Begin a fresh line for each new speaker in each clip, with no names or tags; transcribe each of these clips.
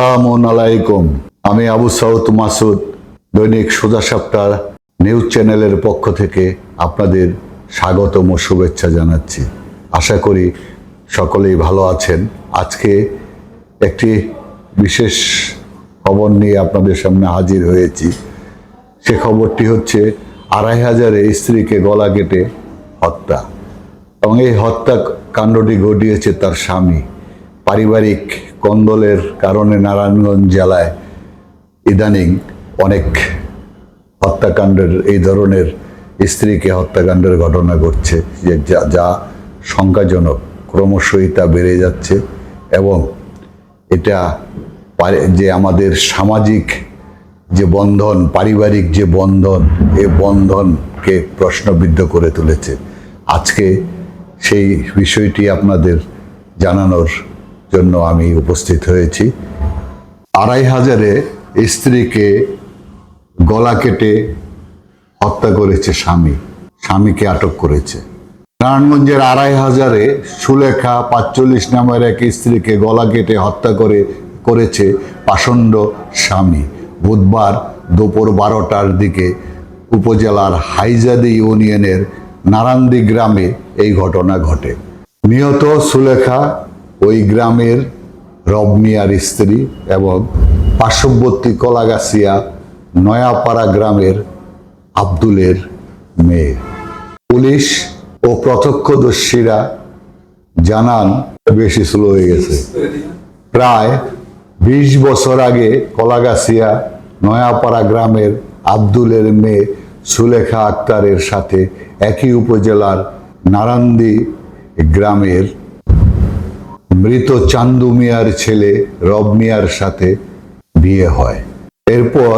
আসসালামু আলাইকুম। আমি আবু সাউদ মাসুদ, দৈনিক সোজা সপ্তাহ নিউজ চ্যানেলের পক্ষ থেকে আপনাদের স্বাগতম ও শুভেচ্ছা জানাচ্ছি। আশা করি সকলেই ভালো আছেন। আজকে একটি বিশেষ খবর নিয়ে আপনাদের সামনে হাজির হয়েছি। সে খবরটি হচ্ছে, আড়াই হাজারে স্ত্রীকে গলা কেটে হত্যা। এবং এই হত্যা কাণ্ডটি ঘটিয়েছে তার স্বামী। পারিবারিক কন্দলের কারণে নারায়ণগঞ্জ জেলায় ইদানিং অনেক হত্যাকাণ্ডের, এই ধরনের স্ত্রীকে হত্যাকাণ্ডের ঘটনা ঘটছে, যে যা যা সংখ্যাজনক ক্রমশই তা বেড়ে যাচ্ছে এবং এটা যে আমাদের সামাজিক যে বন্ধন, পারিবারিক যে বন্ধন, এ বন্ধনকে প্রশ্নবিদ্ধ করে তুলেছে। আজকে সেই বিষয়টি আপনাদের জানানোর জন্য আমি উপস্থিত হয়েছি। আড়াই হাজারে স্ত্রীকে গলা কেটে হত্যা করেছে স্বামী। স্বামীকে আটক করেছে। নারায়ণগঞ্জের আড়াই হাজারে সুলেখা পাঁচচল্লিশ নামের এক স্ত্রীকে গলা কেটে হত্যা করে, করেছে পাষণ্ড স্বামী। বুধবার দুপুর বারোটার দিকে উপজেলার হাইজাদি ইউনিয়নের নারান্দি গ্রামে এই ঘটনা ঘটে। নিহত সুলেখা ওই গ্রামের রবমিয়ার স্ত্রী এবং পার্শ্ববর্তী কলাগাছিয়া নয়াপাড়া গ্রামের আব্দুলের মেয়ে। পুলিশ ও প্রত্যক্ষদর্শীরা জানান, বেশি স্লো হয়ে গেছে। প্রায় বিশ বছর আগে কলাগাছিয়া নয়াপাড়া গ্রামের আব্দুলের মেয়ে সুলেখা আক্তারের সাথে একই উপজেলার নারান্দি গ্রামের মৃত চান্দু মিয়ার ছেলে রব মিয়ার সাথে বিয়ে হয়। এরপর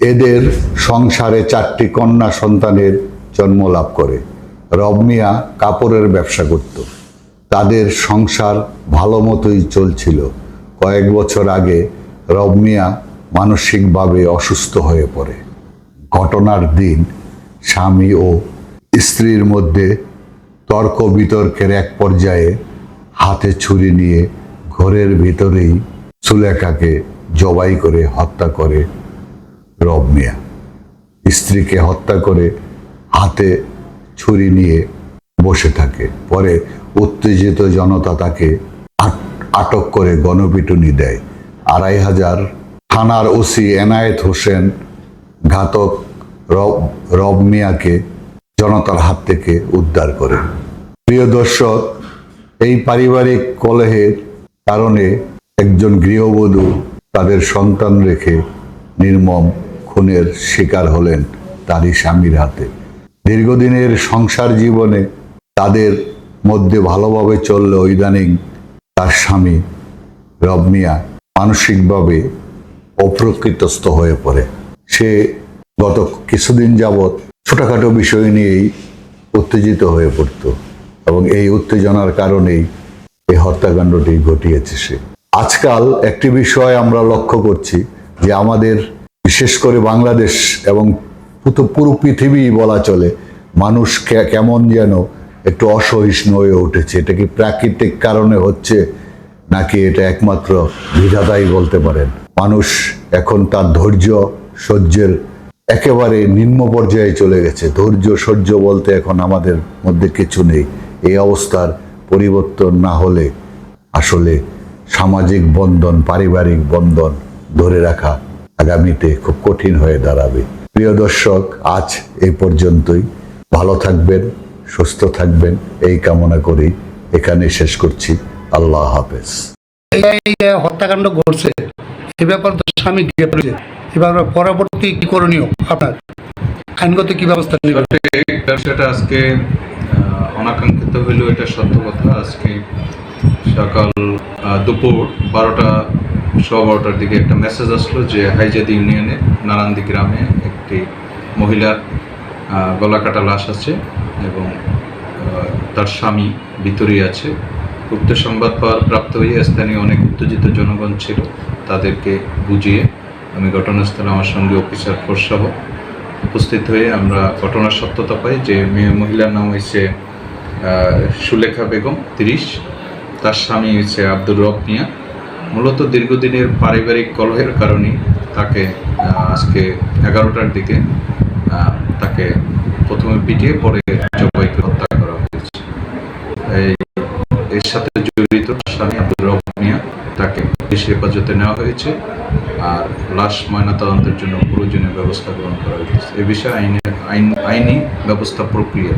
এদের সংসারে চারটি কন্যা সন্তানের জন্ম লাভ করে। রব মিয়া কাপড়ের ব্যবসা করত। তাদের সংসার ভালো মতোই চলছিল। কয়েক বছর আগে রব মিয়া মানসিকভাবে অসুস্থ হয়ে পড়ে। ঘটনার দিন স্বামী ও স্ত্রীর মধ্যে তর্ক বিতর্কের এক পর্যায়ে হাতে ছুরি নিয়ে ঘরের ভিতরেই সুলেখাকে জবাই করে হত্যা করে রব মিয়া। স্ত্রীকে হত্যা করে হাতে ছুরি নিয়ে বসে থাকে। পরে উত্তেজিত জনতা তাকে আট- আটক করে গণপিটুনি দেয়। আড়াই হাজার থানার ওসি এনায়েত হোসেন ঘাতক রব রব মিয়াকে জনতার হাত থেকে উদ্ধার করে প্রিয় দর্শক এই পারিবারিক কলহের কারণে একজন গৃহবধূ তাদের সন্তান রেখে নির্মম খুনের শিকার হলেন তারই স্বামীর হাতে। দীর্ঘদিনের সংসার জীবনে তাদের মধ্যে ভালোভাবে চললেও ইদানিং তার স্বামী রবমিয়া মানসিকভাবে অপ্রকৃতস্থ হয়ে পড়ে। সে গত কিছুদিন যাবৎ ছোটখাটো বিষয় নিয়েই উত্তেজিত হয়ে পড়ত। এবং এই উত্তেজনার কারণেই এই হত্যাকাণ্ডটি ঘটিয়েছে সে। আজকাল একটি বিষয় আমরা লক্ষ্য করছি যে আমাদের, বিশেষ করে বাংলাদেশ এবং পুরো পৃথিবী বলা চলে, মানুষ কেমন যেন একটু অসহিষ্ণু হয়ে উঠেছে। এটা কি প্রাকৃতিক কারণে হচ্ছে, নাকি এটা একমাত্র বিধাতাই বলতে পারেন? মানুষ এখন তার ধৈর্য সহ্যের একেবারে নিম্ন পর্যায়ে চলে গেছে। ধৈর্য সহ্য বলতে এখন আমাদের মধ্যে কিছু নেই। এই অবস্থার পরিবর্তন না হলে আসলে সামাজিক বন্ধন পারিবারিক বন্ধন ধরে রাখা আগামীতে খুব কঠিন হয়ে দাঁড়াবে। প্রিয় দর্শক আজ এই পর্যন্তই। ভালো থাকবেন সুস্থ থাকবেন এই কামনা করি এখানে শেষ করছি। আল্লাহ হাফেজ।
হত্যাকাণ্ড ঘটছে এ ব্যাপারে তো স্বামী গ্রেপ্তার এবার পরবর্তী কি করণীয় আপনার? আইনগত কি ব্যবস্থা নেবেন?
সেটা আজকে অনাকাঙ্ক্ষিত হইলেও এটা সত্য কথা। আজকে সকাল দুপুর বারোটা, সোয়া বারোটার দিকে একটা মেসেজ আসলো যে হাইজাদি ইউনিয়নে নারান্দি গ্রামে একটি মহিলার গলা কাটা লাশ আছে এবং তার স্বামী ভিতরেই আছে। গুপ্ত সংবাদ পাওয়ার প্রাপ্ত হয়ে স্থানীয় অনেক উত্তেজিত জনগণ ছিল। তাদেরকে বুঝিয়ে আমি ঘটনাস্থলে আমার সঙ্গে অফিসার ফোর্স সহ উপস্থিত হয়ে আমরা ঘটনার সত্যতা পাই যে মেয়ে মহিলার নাম হয়েছে সুলেখা বেগম, তিরিশ। তার স্বামী হয়েছে আব্দুর রব মিয়া। মূলত দীর্ঘদিনের পারিবারিক কলহের কারণে তাকে আজকে এগারোটার দিকে তাকে প্রথমে পিটিয়ে পরে জবাইকে হত্যা করা হয়েছে। এই, এর সাথে জড়িত স্বামী আব্দুর রব মিয়া তাকে পুলিশ হেফাজতে নেওয়া হয়েছে আর লাশ ময়নাতদন্তের জন্য প্রয়োজনীয় ব্যবস্থা গ্রহণ করা হয়েছে। এ বিষয়ে আইনে, আইন, আইনি ব্যবস্থা প্রক্রিয়া